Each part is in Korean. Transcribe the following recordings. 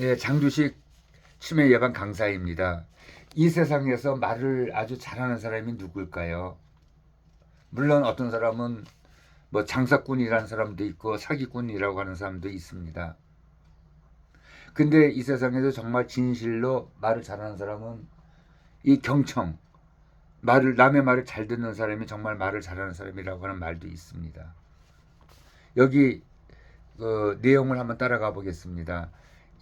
예, 장두식 치매 예방 강사입니다. 이 세상에서 말을 아주 잘하는 사람이 누굴까요? 물론 어떤 사람은 뭐 장사꾼이라는 사람도 있고 사기꾼이라고 하는 사람도 있습니다. 근데 이 세상에서 정말 진실로 말을 잘하는 사람은 이 경청, 말을 남의 말을 잘 듣는 사람이 정말 말을 잘하는 사람이라고 하는 말도 있습니다. 여기 그 내용을 한번 따라가 보겠습니다.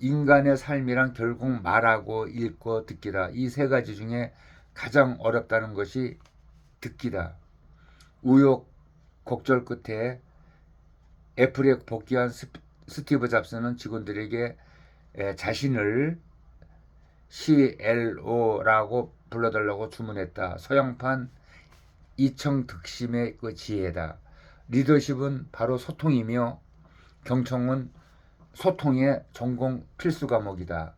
인간의 삶이란 결국 말하고 읽고 듣기다. 이 세 가지 중에 가장 어렵다는 것이 듣기다. 우욕 곡절 끝에 애플에 복귀한 스- 스티브 잡스는 직원들에게 에, 자신을 CLO라고 불러달라고 주문했다. 서양판 이청득심의 그 지혜다. 리더십은 바로 소통이며 경청은 소통의 전공 필수 과목이다.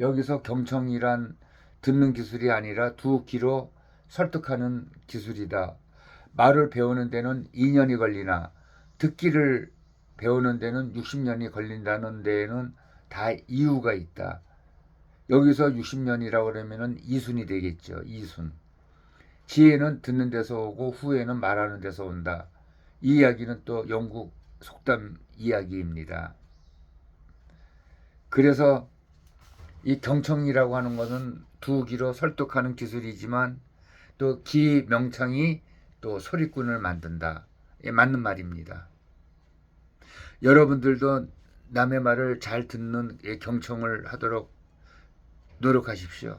여기서 경청이란 듣는 기술이 아니라 두 귀로 설득하는 기술이다. 말을 배우는 데는 2년이 걸리나 듣기를 배우는 데는 60년이 걸린다는 데에는 다 이유가 있다. 여기서 60년이라고 그러면은 이순이 되겠죠. 이순. 지혜는 듣는 데서 오고 후회는 말하는 데서 온다. 이 이야기는 또 영국 속담 이야기입니다. 그래서 이 경청이라고 하는 것은 두 귀로 설득하는 기술이지만 또귀 명창이 또 소리꾼을 만든다. 예, 맞는 말입니다. 여러분들도 남의 말을 잘 듣는 예, 경청을 하도록 노력하십시오.